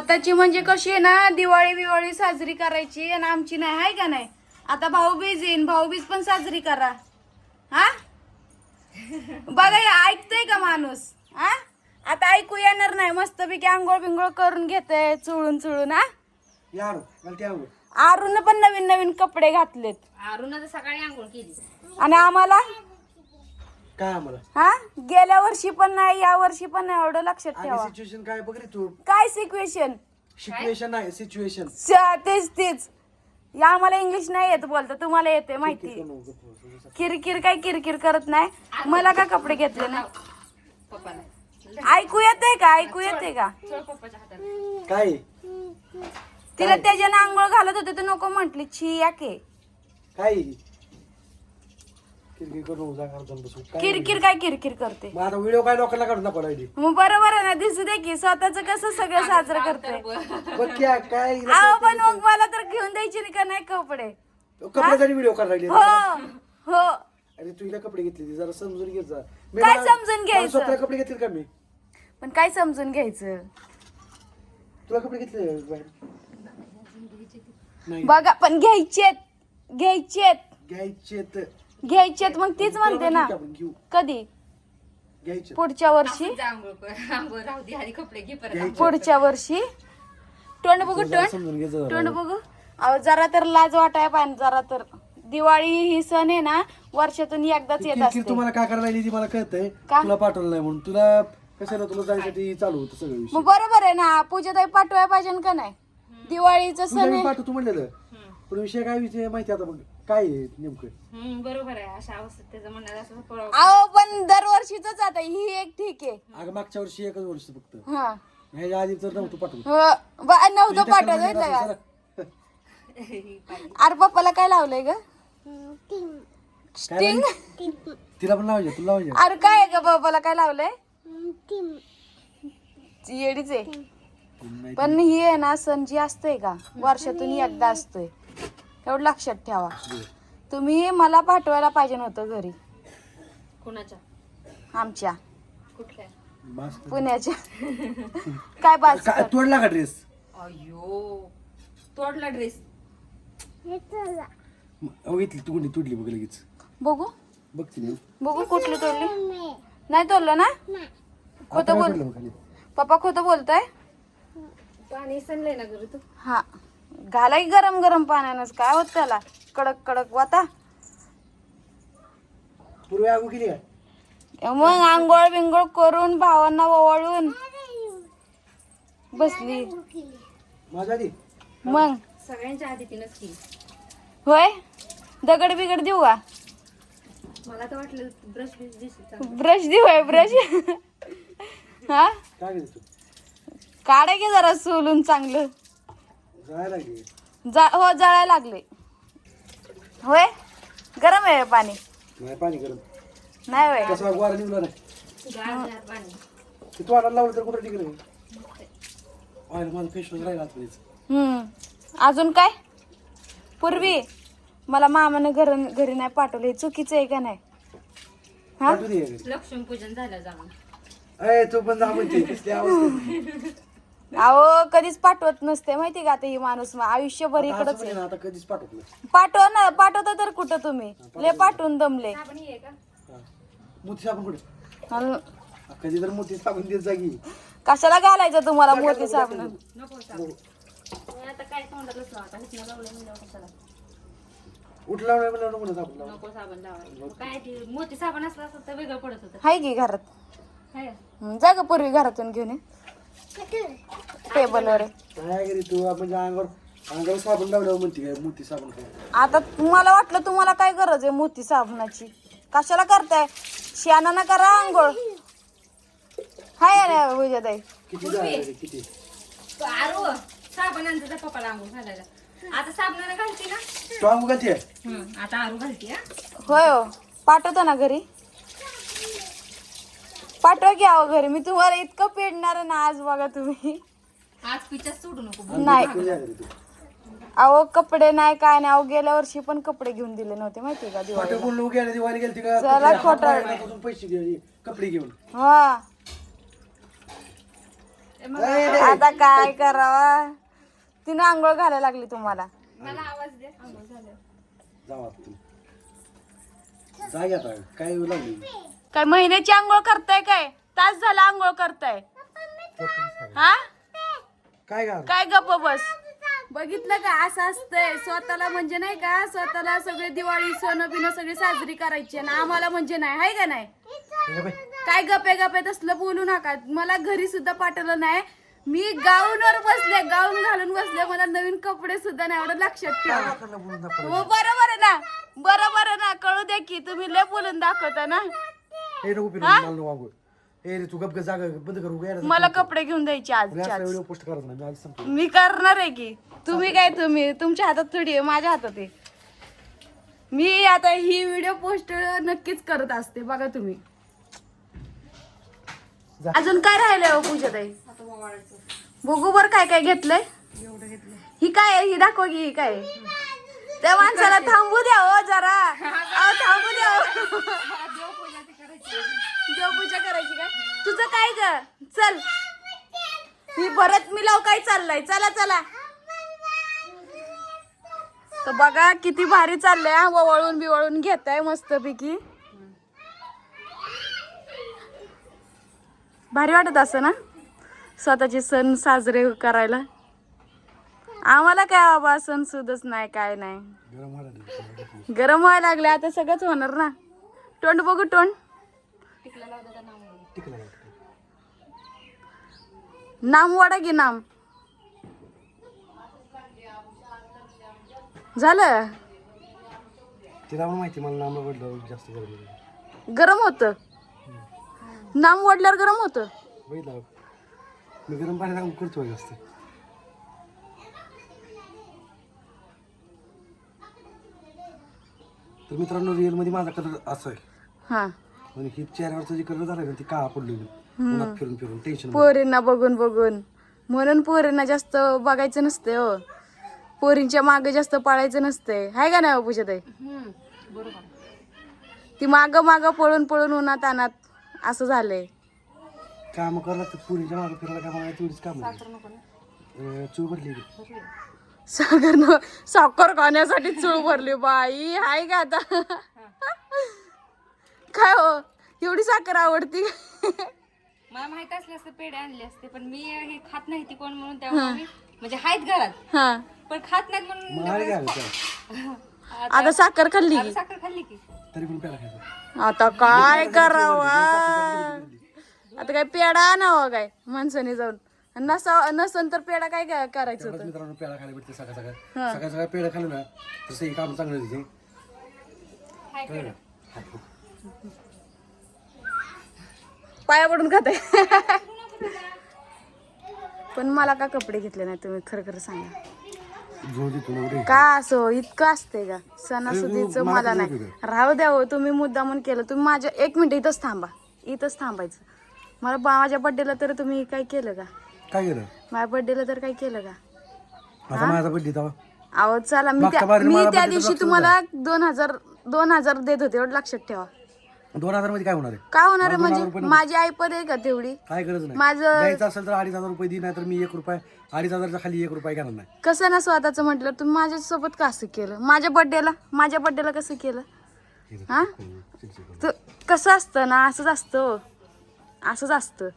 आताची म्हणजे कशी आहे ना दिवाळी बिवाळी साजरी करायची आणि आमची नाही आहे का नाही? आता भाऊबीज येईन भाऊबीज पण साजरी करा. हा? बघा ऐकतोय का माणूस? हा? आता ऐकू येणार नाही मस्तपैकी आंघोळ बिंघोळ करून घेते चुळून चुळून हा? आरून पण नवीन नवीन कपडे घातलेत. अरुणा तर सकाळी आंघोळ केली. आणि आम्हाला? काय आम्हाला हा? गेल्या वर्षी पण नाही या वर्षी पण नाही. एवढं लक्षात आणि ठेवा. सिच्युएशन काय बघ रे तू? काय सिच्युएशन सिच्युएशन नाही सिच्युएशन तेच तेच. या आम्हाला इंग्लिश नाही येत बोलता तुम्हाला येते माहिती. किरकिर काय किरकिर करत नाही? मला का कपडे घेतले ना पप्पाला ऐकू येते का? ऐकू येते का? चल पप्पाच्या हातात काय? तिला त्याच्यानं आंघोळ घालत होते तर नको म्हंटली छी या के. काय? किरकिर करून उजा करतो बसू. काय किरकिर काय किरकिर करते? मग आता व्हिडिओ काय लोकांना काढून दाखवा लागली मग बरोबर आहे ना दिसू दे की स्वतःच कसं सगळं साजरं करते बघ क्या काय हिला अहो पण मग मला तर घेऊन द्यायची नाही का नाही कपडे? कपड्यासाठी व्हिडिओ करायला लागली हो हो. अरे तू हिला कपडे घेतले जरा समजून घे जा. मी काय मला- समजून मला घ्यायचं? स्वतःला कपडे घेतले का मी? पण काय समजून घ्यायचं? तुला कपडे घेतले बाहेर? नाही बघा पण घ्यायचेत घ्यायचेत. घ्यायचे तर घ्यायचेत मग तीच म्हणते ना. आपण घेऊ. कधी? घ्यायचे. पुढच्या वर्षी? जा आंघोळ कर आंघोळ राहू दे आधी कपडे घे परत घ्यायचे. पुढच्या वर्षी? तोंड बघू जरा तोंड? समजून घे जरा. तोंड बघू. अहो जरा तर लाज वाटाय पाहिजे जरा तर. दिवाळी ही सण आहे ना वर्षातून एकदाच येत किरकिर असते. तुम्हाला काय करायला लागली ती? मला कळतंय. का? तुला पाठवलं नाही म्हणून. तुला कशाला तुला जायसाठी चालू होतं सगळं विषय? मग बरोबर आहे ना पूजा ताई पाठवाय पाहिजे का नाही? दिवाळीचं तुला सण मी आहे. पाठव तू म्हणलेलं. पण विषय काय विषय माहिती आता मग. काय आहे नेमकं? हम्म, बरोबर आहे. अशा अवस्थेत त्याचं म्हणणं असं पळव अहो पण दरवर्षीच आता ही एक ठीक आहे. अगं मागच्या वर्षी एकच वर्ष फक्त. हा. ह्याच्या आधी तर नव्हतं पाठवलं. हो ब- नव्हतं पाठवत का? अरे पप्पाला काय लावलंय ग? स्टिंग? तिला पण लावायचे तुला लावायचे अरे काय आहे ग पप्पाला? काय लावलंय? येडीच आहे. नाही. पण ही आहे ना सण जी असतोय का? वर्षातून एकदा असतोय. एवढं लक्षात ठेवा. तुम्ही मला पाठवायला पाहिजे नव्हतं घरी. कुणाच्या? आमच्या. कुठल्या. पुण्याच्या. काय बाज काय तोडला का ड्रेस अयो तोडला ड्रेस घेतली तू कोणी तुडली बघ लगेच. बघू. बघ तिने बघू कुठली तोडली. नाही तोडलं ना? खोटं काय बोल पप्पा खोटं बोलताय? पाणी सणलंय ना घरी तू. हा. घाला की गरम गरम पाण्यानंच. काय होत त्याला? कडक कडक वाता. पूर्वी केली मग आंघोळ बिंघोळ करून भावांना ओवाळून बसली. माझ्या आधी? मग? सगळ्यांच्या आधी तिनंच केली होय? दगड बिगड देऊ का? मला तर वाटलं ब्रश बिश दिसत. चांगलं. ब्रश देऊ आहे ब्रश. हा? काय काढा की जरा सोलून चांगलं. जा हो जळायला लागले. होय? गरम आहे पाणी. नाही पाणी गरम. नाही होय. कसा वारा निघला नाही. ते तू लावलं तर कुठं टिकलं ऑइल माझं फेस वॉश राहिला. हम्म. अजून काय? पूर्वी मला मामानं घर घरी नाही पाठवलं. हे चुकीचं आहे का नाही? हा? पाठवू दे. या घरी. लक्ष्मी पूजन झालं जाऊन. तू पण जा म्हणते. अहो कधीच पाठवत नसते. माहिती का आता ही माणूस मग आयुष्यभर इकडच आहे आता कधीच पाठवलं पाठव ना पाठवता तर कुठं तुम्ही? ले पाठवून दमले. आपण ये का. मोती साबण कुठे? अन कधी तर मोती साबण देत जागी कशाला घालायचं तुम्हाला मोती साबण? उठला नाही म्हणलं नको ना साबण लावा. मोती असला असतं तर वेगळं पडत होतं. हाय की घरात? हाय. हं, जा ग पूर्वी घरातून घेऊन ये. टेबलवर. काय करी तू? म्हणजे अंगावर अंगावर साबण लावल्यावर म्हणते काय? मोती साबण काय आता मला वाटलं तुम्हाला काय गरज आहे मोती साबणाची? कशाला करताय? शानाना करा आंघोळ. हाय रे पूजाताई किती झालं रे, किती? आरू साबण आणते त्या पप्पाला आंघोळ घालायला. आता साबणाला घालते ना? तू अंगू घालते हं, आता आरू घालते हा. होय हो. पाठवतो ना घरी. पाठवा की आहो घरी. मी तुम्हाला इतकं पेडणार ना आज बघा तुम्ही. आज पिच्याच सोडू नको नाही. अहो कपडे नाही काय नाही. अहो गेल्या वर्षी पण कपडे घेऊन दिले नव्हते माहितीये का दिवाळी खोटं बोललो गेल्या दिवाळी गेलती का? चला कपडे- खोटं. हात बाहेर टाकून पैसे घे कपडे घेऊन. हा. आता काय? करावा? तिने आंघोळ घालायला लागली तुम्हाला. मला आवाज दे. आंघोळ झालं. जावा तुम्ही. आता काय लागली? काय महिन्याची आंघोळ करताय काय? तास झाला आंघोळ करताय. हा? काय काय गप्प बस? बघितलं का? असं असतंय. स्वतःला म्हणजे नाही का? स्वतःला सगळे दिवाळी सण बिन सगळी साजरी करायची आणि आम्हाला म्हणजे नाही. हाय का नाही? काय गपे गपे तसलं बोलू नका. मला घरी सुद्धा पाठवलं नाही. मी गाऊनवर बसले. गाऊन घालून बसले. मला नवीन कपडे सुद्धा नाही. एवढं लक्षात ठेवा. हो बरोबर आहे ना? बरोबर आहे ना कळू दे की तुम्ही लय बोलून दाखवता ना. हे नको पिरू मला नको ए रे तू गप गप जागा बंद करू मला कपडे घेऊन द्यायचे आज व्हिडिओ पोस्ट करत नाही मी आज संपतो मी करणार आहे की. तुम्ही काय तुम्ही? तुमच्या हातात थोडी आहे माझ्या हातात आहे. मी आता ही व्हिडिओ पोस्ट नक्कीच करत असते बघा तुम्ही. जा. अजून काय राहिलंय हो पूजा ताई बघू बर काय काय घेतलंय. ही काय आहे? ही दाखव की ही काय आहे? त्या माणसाला थांबू द्या हो जरा. अहो, थांबू द्या. हो. देवपूजा करायची काय तुझं काय ग? चल. ही परत मी लाव काय चाललंय. चला चला. तर बघा किती भारी चाललंय हा. वळून बिवळून घेताय मस्त पैकी भारी वाटत असं ना? स्वतःचे सण साजरे करायला. आम्हाला काय बाबा सण सुदच नाही काय नाही गरम व्हायला लागली. आता सगळंच होणार ना तोंड बघू तोंड. नाम वाडा घे नाम झालं तिला पण माहिती मला नाम आवडलं जास्त गरम होतं. गरम होत नाम वाढल्यावर गरम होत बघितलं? मी गरम पाणी टाकून करतो जास्त तर मित्रांनो रिअलमध्ये माझा कलर असा आहे. हा. आणि ही चेहऱ्यावरचा जे कलर झाला ना ती काळा पडली उन्हात फिरून फिरून टेन्शन पोरींना बघून बघून. म्हणून पोरींना जास्त बघायचं नसते हो. पोरींच्या मागे जास्त पाळायचं नसते हाय का नाही हो पूजाताई बरोबर. ती माग माग पळून पळून उन्हात आणत असं झालंय. काम करावं लागतं पुरीच्या मागे फिरायला काम चूळ भरली. सागर साखर खाण्यासाठी चूळ भरली बाई हाय का आता काय हो एवढी साखर आवडती मला माहीत असले असते पेढे आणले असते पण मी हे खात नाही ती कोण म्हणून त्यामुळे मी म्हणजे आहेत घरात हा पण खात नाहीत म्हणून आता साखर खाल्ली आता साखर खाल्ली की तरी पण प्याला खायचं आता काय करावा आता काय पेडा आणावा काय माणसाने जाऊन नसा नसन तर पेडा काय काय करायचं होतं? मित्रांनो पेढा खायला भेटते सकाळ सकाळ सकाळ सकाळ पेढा खाल्लं ना तसं हे काम चांगलं पेढे. पाया पडून खाते पण मला का कपडे घेतले नाही तुम्ही? खरं खरं सांगा. देतो ना का असो? इतकं असते का? सणासुदीचं मला नाही. राहू द्या हो तुम्ही मुद्दामून केलं. तुम्ही माझ्या एक मिनिट इथंच थांबा. इथंच थांबायचं. मला बा- माझ्या बड्डेला तर तुम्ही काय केलं का? काय केलं? माझ्या बड्डेला तर काय केलं का? आता माझा बड्डे तेव्हा? अहो चला मी मागच्या त्या मी मला त्या birthday दिवशी तुम्हाला दोन हजार दोन हजार देत होते एवढं लक्षात ठेवा. दोन हजारमध्ये काय होणार आहे? काय होणार आहे म्हणजे? माझी आई पण आहे का तेवढी? काय गरज नाही. माझं द्यायचं असेल तर अडीच हजार रुपये दे नाही तर मी एक रुपये अडीच हजारच्या खाली एक रुपये घेणार नाही. कसं ना स्वतःचं म्हटलं तुम्ही माझ्यासोबत का असं केलं? माझ्या बड्डेला माझ्या बड्डेला कसं केलं? हा तर कसं असतं ना असंच असतं. असंच असतं.